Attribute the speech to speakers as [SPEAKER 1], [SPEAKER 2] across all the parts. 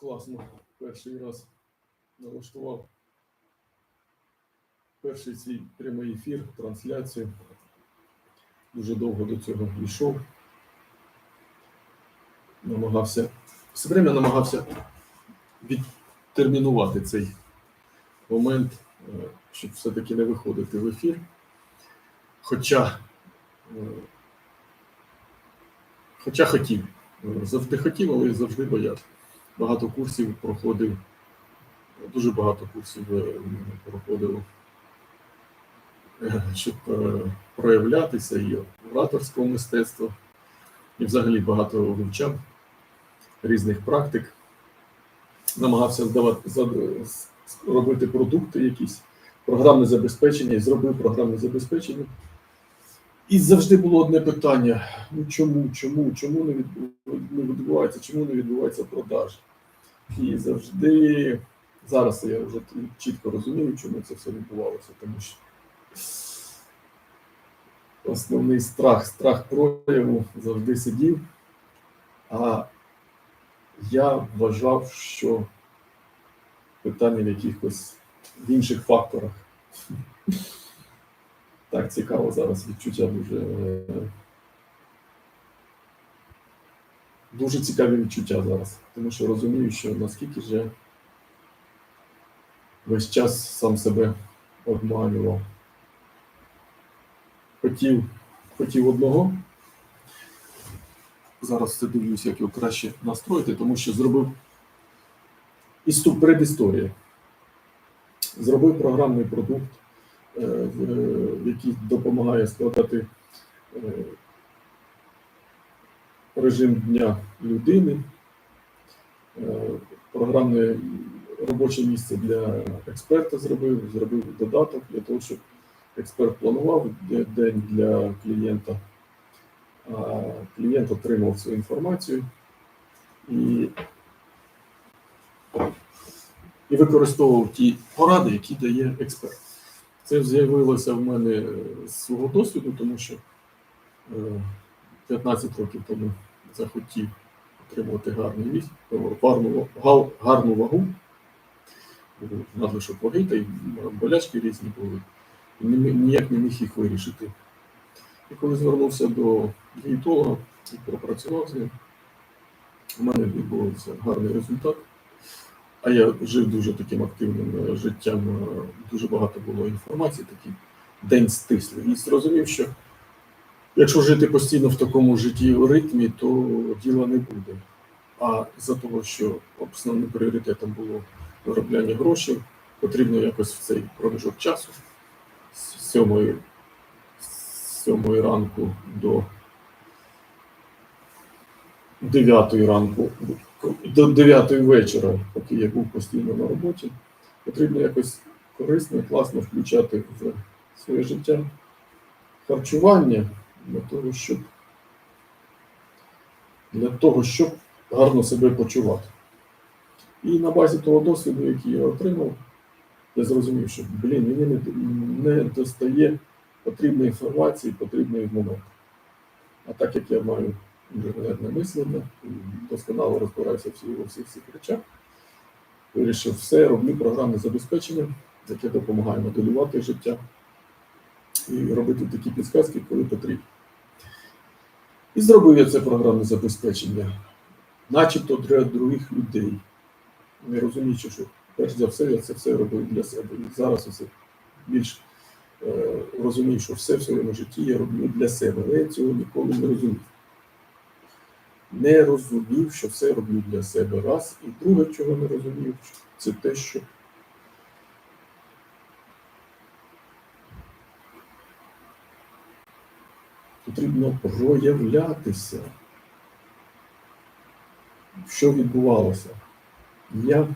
[SPEAKER 1] класно перший раз налаштував перший свій прямий ефір, трансляцію. Дуже довго до цього йшов. Намагався, все время намагався відтермінувати цей момент, е, щоб все-таки не виходити в ефір. Хоча, е, хоча хотів, завжди хотів, але завжди боявся. Багато курсів проходив, дуже багато курсів е, проходив, е, щоб е, проявлятися і ораторського мистецтва, і взагалі багато вивчав різних практик. Намагався робити продукти якісь, програмне забезпечення, і зробив програмне забезпечення. І завжди було одне питання: ну чому, чому, чому не відбувається, чому не відбувається продаж? І завжди зараз я вже чітко розумію, чому це все відбувалося, тому що основний страх, страх прояву завжди сидів. А я вважав, що питання в якихось в інших факторах. Так, цікаво зараз відчуття дуже. е, Дуже цікаві відчуття зараз, тому що розумію, що наскільки я весь час сам себе обманював. Хотів, хотів одного. Зараз все дивлюсь, як його краще настроїти, тому що зробив істу предісторія. Зробив програмний продукт, е, який допомагає складати е, режим дня людини, е, програмне робоче місце для експерта зробив, зробив додаток для того, щоб експерт планував день для клієнта, а клієнт отримав цю інформацію і, і використовував ті поради, які дає експерт. Це з'явилося в мене з свого досвіду, тому що е, 15 років тому захотів отримувати гарний вісь, гарну, гарну вагу. Надлишок ваги, та й болячки різні були. І ніяк не міг їх вирішити. І коли звернувся до дієтолога і пропрацював з ним, у мене відбувався гарний результат. А я жив дуже таким активним е, життям, е, дуже багато було інформації, такий день стислий. І зрозумів, що якщо жити постійно в такому житті ритмі, то діла не буде. А за того, що основним пріоритетом було виробляння грошей, потрібно якось в цей проміжок часу з сьомої, з сьомої ранку до 9 ранку, до 9 вечора, поки я був постійно на роботі, потрібно якось корисно класно включати в своє життя харчування для того, щоб для того, щоб гарно себе почувати. І на базі того досвіду, який я отримав, я зрозумів, що блін, мені не, не достає потрібної інформації, потрібної моменту. А так як я маю інженерне мислення, досконало розбираюся у всіх цих речах, вирішив все, роблю програмне забезпечення, яке допомагає моделювати життя і робити такі підсказки, коли потрібно. І зробив я це програмне забезпечення, начебто для других людей. Не розуміючи, що перш за все я це все робив для себе. І зараз усе більш е, розумію, що все в своєму житті я роблю для себе. Але я цього ніколи не розумів. Не розумів, що все роблю для себе раз. І друге, чого не розумів, це те, що потрібно проявлятися. Що відбувалося? Я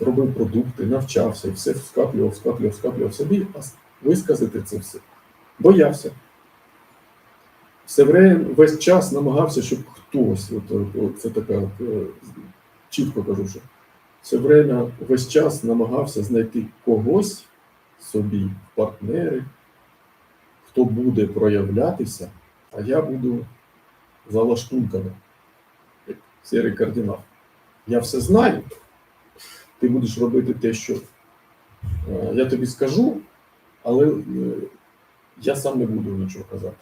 [SPEAKER 1] робив продукти, навчався і все скаплював, скаплював, скаплював собі, а висказати це все. Боявся. Все время, весь час намагався, щоб хтось, от, це така, е, чітко кажу, що все время, весь час намагався знайти когось собі, партнери, хто буде проявлятися, а я буду за лаштунками. серий кардинал. Я все знаю. Ти будеш робити те, що е, я тобі скажу, але е, я сам не буду нічого казати.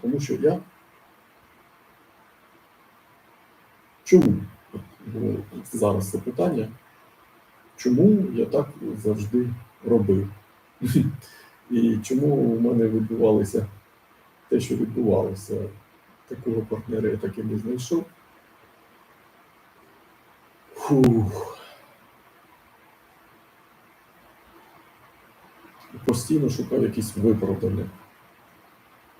[SPEAKER 1] Тому що я. Чому? От зараз це питання. Чому я так завжди робив? І чому у мене відбувалося те, що відбувалося? Такого партнера я так і не знайшов. Фух. Постійно шукав якісь виправдання.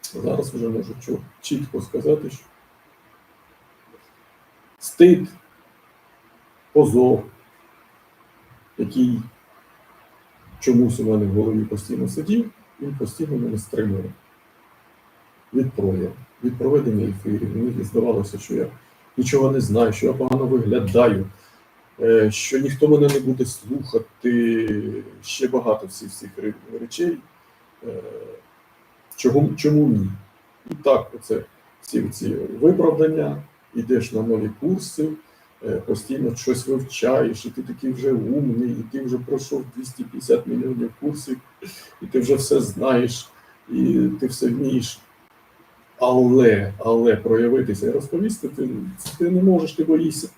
[SPEAKER 1] Зараз вже можу чітко сказати, що стид, позор, який чомусь у мене в голові постійно сидів, він постійно мене стримує від прояву, від проведення ефірів. Мені здавалося, що я нічого не знаю, що я погано виглядаю, е, що ніхто мене не буде слухати, ще багато всіх всіх речей. Е, Чого, чому ні? І так, оце всі ці виправдання, йдеш на нові курси, постійно щось вивчаєш, і ти такий вже умний, і ти вже пройшов 250 мільйонів курсів, і ти вже все знаєш, і ти все вмієш. Але, але проявитися і розповісти ти, ти не можеш, ти боїшся.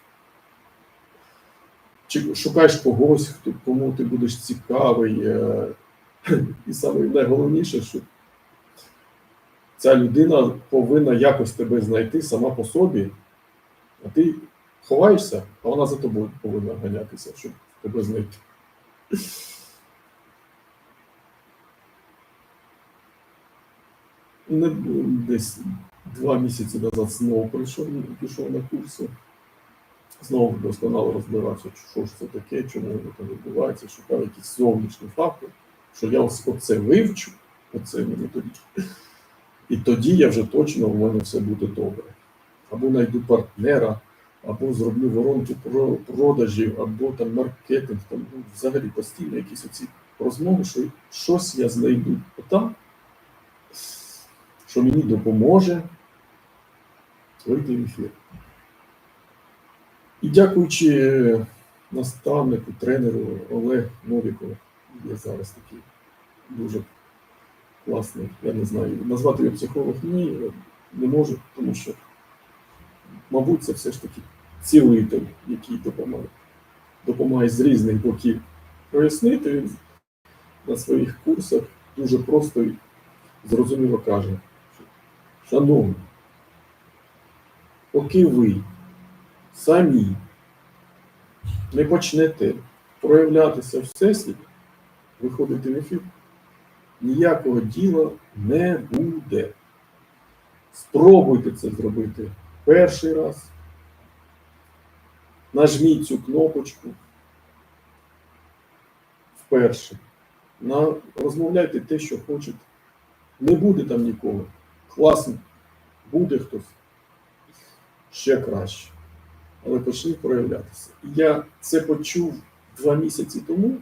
[SPEAKER 1] Чи шукаєш когось, хто, кому ти будеш цікавий. е, І саме найголовніше, що ця людина повинна якось тебе знайти сама по собі, а ти ховаєшся, а вона за тобою повинна ганятися, щоб тебе знайти. Не, десь два місяці назад знову прийшов, пішов на курси. Знову досконало розбирався, що ж це таке, чому воно там відбувається, шукав якісь зовнішні факти, що я ось оце вивчу, оце мені тоді. І тоді я вже точно у мене все буде добре. Або знайду партнера, або зроблю воронку про продажів, або там маркетинг, там ну, взагалі постійно якісь оці розмови, що щось я знайду там, що мені допоможе вийти в ефір. І дякуючи наставнику, тренеру Олег Новікову, є зараз такий дуже класний, я не знаю, назвати його психолог ні, не можу, тому що, мабуть, це все ж таки цілитель, який допомагає, допомагає з різних боків прояснити. Він на своїх курсах дуже просто і зрозуміло каже, шановні, поки ви самі не почнете проявлятися всесвіт, виходити в ефір, ніякого діла не буде. Спробуйте це зробити перший раз. Нажміть цю кнопочку вперше. На, розмовляйте те, що хочете. Не буде там нікого. Класно. Буде хтось. Ще краще. Але почніть проявлятися. Я це почув два місяці тому.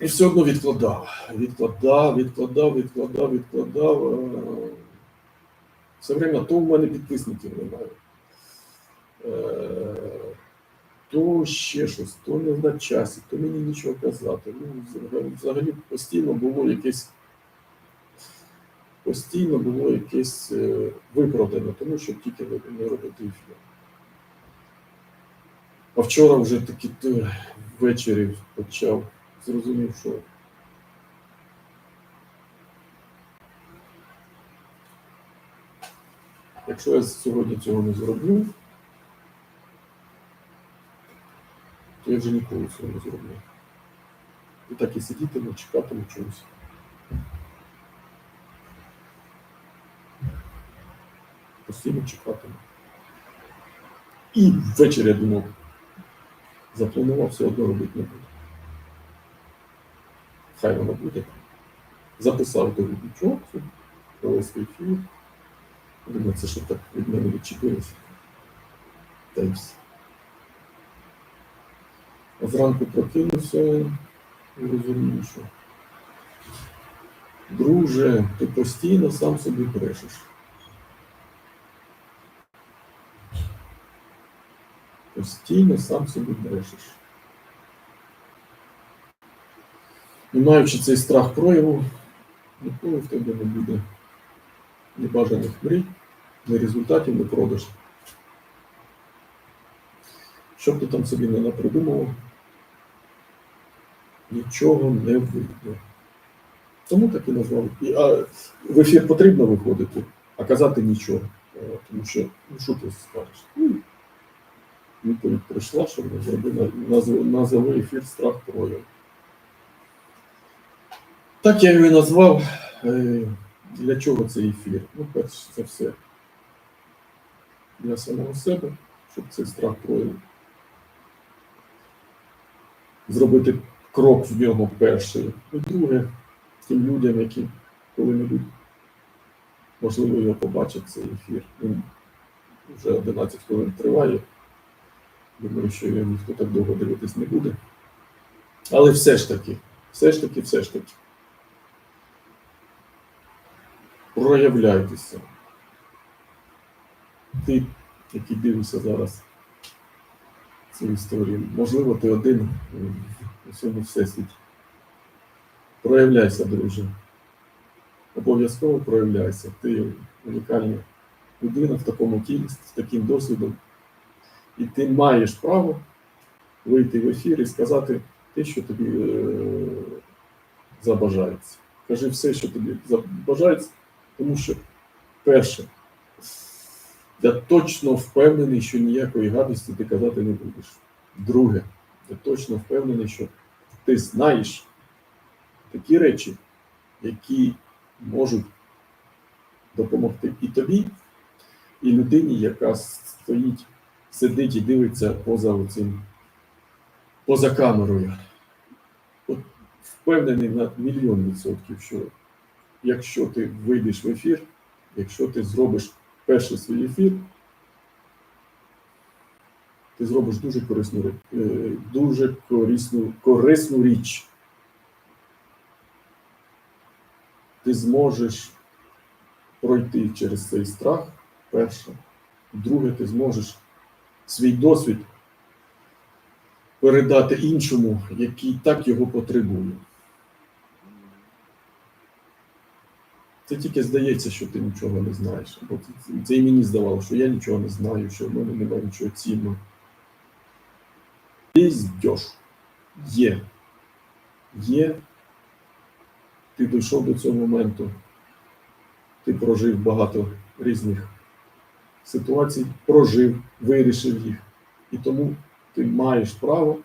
[SPEAKER 1] І все одно відкладав. Відкладав, відкладав, відкладав, відкладав. Е, Все время то в мене підписників немає. Е, То ще щось, то не на часі, то мені нічого казати. Ну, взагалі- постійно було якесь постійно було якесь е, виправдання, тому що тільки не, робити ефір. А вчора вже таки ввечері почав, зрозумів, що якщо я сьогодні цього не зроблю, то я вже ніколи цього не зроблю. І так і сидітиму, чекатиму чогось. постійно чекатиму. І ввечері я думав, запланував все одно робити не буду. Хай воно буде. Записав до нічого, провести ефір. Блін, це що так від мене відчепилося? Та. А зранку прокинувся і розумію, що. Друже, ти постійно сам собі брешеш. Постійно сам собі брешеш. І маючи цей страх прояву, ніколи в тебе не буде ні бажаних мрій, ні результатів, ні продаж. Що б ти там собі не напридумував, нічого не вийде. Тому так і назвали. І, а, в ефір потрібно виходити, а казати нічого. Е, Тому що, ну що ти скажеш? Ну, відповідь прийшла, що назв- назови ефір страх прояв. Так я його і назвав. Для чого цей ефір? Ну, перш за все, для самого себе, щоб цей страх прояв. Зробити крок в ньому перший. І друге, тим людям, які коли-небудь, можливо, його побачать цей ефір. Він вже 11 хвилин триває. Думаю, що його ніхто так довго дивитись не буде. Але все ж таки, все ж таки, все ж таки. Проявляйтеся. Ти, який дивишся зараз цю історію, можливо, ти один у всьому всесвіті. Проявляйся, друже. Обов'язково проявляйся. Ти унікальна людина в такому тілі, з таким досвідом. І ти маєш право вийти в ефір і сказати те, що тобі е, забажається. Кажи все, що тобі забажається, тому що, перше, я точно впевнений, що ніякої гадості ти казати не будеш. Друге, я точно впевнений, що ти знаєш такі речі, які можуть допомогти і тобі, і людині, яка стоїть, сидить і дивиться поза цим, поза камерою. От впевнений на мільйон відсотків, що якщо ти вийдеш в ефір, якщо ти зробиш перший свій ефір, ти зробиш дуже корисну, е, дуже корисну, корисну річ. Ти зможеш пройти через цей страх, перше. Друге, ти зможеш свій досвід передати іншому, який так його потребує. Це тільки здається, що ти нічого не знаєш. Це- і мені здавалося, що я нічого не знаю, що в мене немає нічого цінного. Піздьош. Є. Є. Ти дійшов до цього моменту. Ти прожив багато різних ситуацій, прожив, вирішив їх. І тому ти маєш право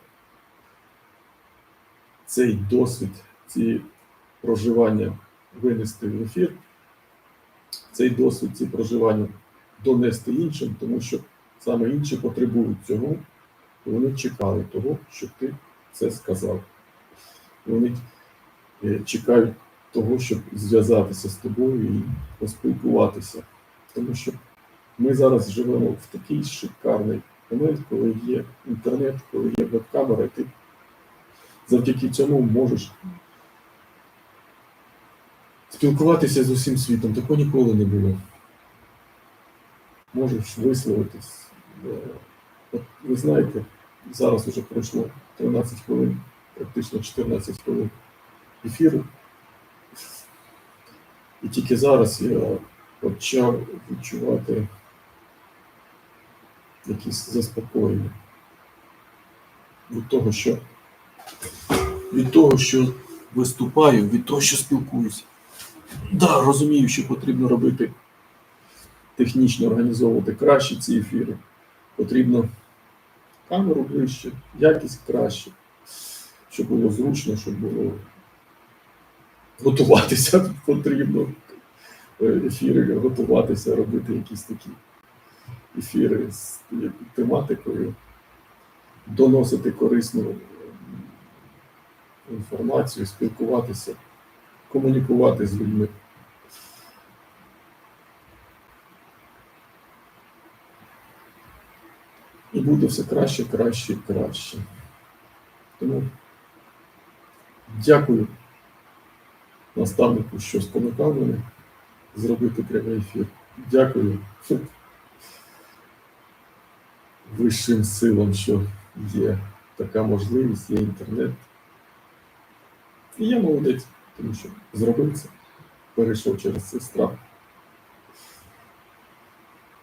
[SPEAKER 1] цей досвід, ці проживання винести в ефір, цей досвід, ці проживання донести іншим, тому що саме інші потребують цього, і вони чекали того, щоб ти це сказав. Вони е, чекають того, щоб зв'язатися з тобою і поспілкуватися. Тому що ми зараз живемо в такий шикарний момент, коли є інтернет, коли є веб-камера, і ти завдяки цьому можеш спілкуватися з усім світом. Такого ніколи не було. Можеш висловитись. Е, От ви знаєте, зараз вже пройшло 13 хвилин, практично 14 хвилин ефіру. І тільки зараз я почав відчувати якісь заспокоєння від того, що від того, що виступаю, від того, що спілкуюся. Да, розумію, що потрібно робити технічно організовувати краще ці ефіри. Потрібно камеру ближче, якість краще, щоб було зручно, щоб було готуватися потрібно. е, Ефіри готуватися, робити якісь такі ефіри з тематикою, доносити корисну інформацію, спілкуватися, комунікувати з людьми. І буде все краще, краще краще. Тому дякую наставнику, що спонукав мене зробити прямий ефір. Дякую вищим силам, що є така можливість, є інтернет. І я молодець, тому що зробив це, перейшов через цей страх.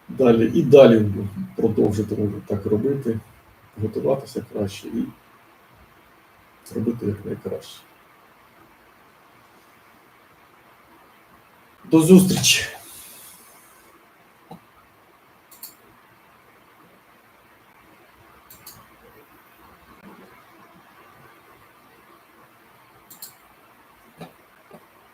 [SPEAKER 1] Далі і далі продовжити так робити, готуватися краще і зробити як найкраще. До зустрічі!